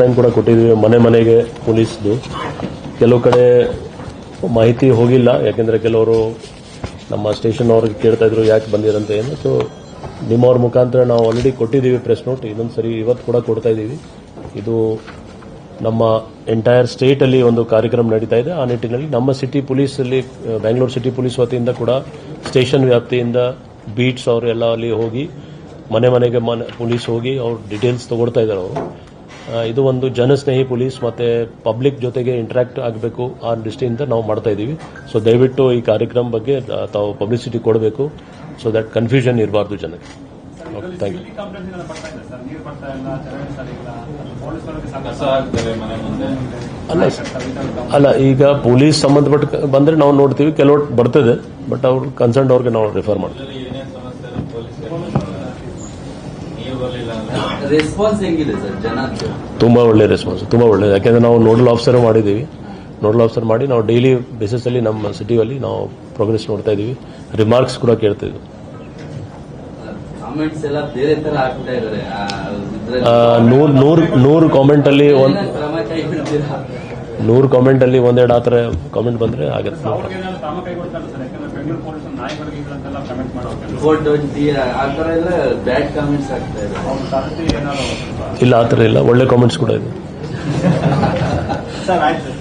Time ಕೂಡ ಕೊಟ್ಟಿದ್ದೀವಿ. ಮನೆ ಮನೆಗೆ ಪೊಲೀಸ್ದು. ಕೆಲವು ಕಡೆ ಮಾಹಿತಿ ಹೋಗಿಲ್ಲ. ಯಾಕೆಂದರೆ ಕೆಲವರು ನಮ್ಮ ಸ್ಟೇಷನ್ ಅವ್ರಿಗೆ ಕೇಳ್ತಾ ಇದ್ರು ಯಾಕೆ ಬಂದಿರಂತ ಏನು. ಸೊ ನಿಮ್ಮವ್ರ ಮುಖಾಂತರ ನಾವು ಆಲ್ರೆಡಿ ಕೊಟ್ಟಿದ್ದೀವಿ ಪ್ರೆಸ್ ನೋಟ್ ಇನ್ನೊಂದು ಸರಿ ಇವತ್ತು ಕೂಡ ಕೊಡ್ತಾ ಇದ್ದೀವಿ. ಇದು ನಮ್ಮ ಎಂಟೈರ್ ಸ್ಟೇಟ್ ಅಲ್ಲಿ ಒಂದು ಕಾರ್ಯಕ್ರಮ ನಡೀತಾ ಇದೆ. ಆ ನಿಟ್ಟಿನಲ್ಲಿ ನಮ್ಮ ಸಿಟಿ ಪೊಲೀಸ್ ಅಲ್ಲಿ ಅಹ್, ಸಿಟಿ ಪೊಲೀಸ್ ವತಿಯಿಂದ ಕೂಡ ಸ್ಟೇಷನ್ ವ್ಯಾಪ್ತಿಯಿಂದ ಬೀಟ್ಸ್ ಅವರು ಎಲ್ಲ ಅಲ್ಲಿ ಹೋಗಿ ಮನೆ ಮನೆಗೆ ಮನೆ ಪೊಲೀಸ್ ಹೋಗಿ ಅವ್ರು ಡೀಟೇಲ್ಸ್ ತಗೊಳ್ತಾ ಇದ್ದಾರೆ ಅವರು. ಇದು ಒಂದು ಜನಸ್ನೇಹಿ ಪೊಲೀಸ್ ಮತ್ತೆ ಪಬ್ಲಿಕ್ ಜೊತೆಗೆ ಇಂಟ್ರಾಕ್ಟ್ ಆಗಬೇಕು ಆ ದೃಷ್ಟಿಯಿಂದ ನಾವು ಮಾಡ್ತಾ ಇದ್ದೀವಿ ಸೊ ದಯವಿಟ್ಟು ಈ ಕಾರ್ಯಕ್ರಮ ಬಗ್ಗೆ ತಾವು ಪಬ್ಲಿಸಿಟಿ ಕೊಡಬೇಕು. ಸೊ ದಟ್ ಕನ್ಫ್ಯೂಷನ್ ಇರಬಾರ್ದು ಜನಕ್ಕೆ. ಓಕೆ ಥ್ಯಾಂಕ್ ಯು ಅಲ್ಲ ಅಲ್ಲ ಈಗ ಪೊಲೀಸ್ ಸಂಬಂಧಪಟ್ಟ ಬಂದ್ರೆ ನಾವು ನೋಡ್ತೀವಿ ಕೆಲವು ಬರ್ತದೆ ಬಟ್ ಅವ್ರು ಕನ್ಸರ್ನ್ ಅವ್ರಿಗೆ ನಾವು ರೆಫರ್ ಮಾಡ್ತೀವಿ ಇದರಲ್ಲಿ ಏನೇ ಸಮಸ್ಯೆ ಇದ್ರೂ ಪೊಲೀಸ್ ನೀರು ಬರಲಿಲ್ಲ ಅಂದ್ರೆ ರೆಸ್ಪಾನ್ಸ್ ಹೆಂಗಿದೆ ಸರ್ ಜನದ್ದು ತುಂಬಾ ಒಳ್ಳೆ ರೆಸ್ಪಾನ್ಸ್ ತುಂಬಾ ಒಳ್ಳೆ ಯಾಕೆಂದ್ರೆ ನಾವು ನೋಡಲ್ ಆಫೀಸರ್ ಮಾಡಿದ್ದೀವಿ. ನೋಡಲ್ ಆಫೀಸರ್ ಮಾಡಿ ನಾವು ಡೈಲಿ ಬೇಸಿಸ್ ಅಲ್ಲಿ ನಮ್ಮ ಸಿಟಿಯಲ್ಲಿ ನಾವು ಪ್ರೋಗ್ರೆಸ್ ನೋಡ್ತಾ ಇದೀವಿ. ರಿಮಾರ್ಕ್ಸ್ ಕೂಡ ಕೇಳ್ತಾ ಇದ್ವಿ. ನೂರು ನೂರು ನೂರ್ ನೂರ್ ನೂರು ಕಾಮೆಂಟ್ ಅಲ್ಲಿ ಒಂದ್ ನೂರು ಕಾಮೆಂಟ್ ಅಲ್ಲಿ ಒಂದೆರಡು ಆ ಥರ ಕಾಮೆಂಟ್ ಬಂದ್ರೆ ಆಗತ್ತೆ. ಇಲ್ಲ ಆ ಥರ ಇಲ್ಲ. ಒಳ್ಳೆ ಕಾಮೆಂಟ್ಸ್ ಕೂಡ ಇದೆ.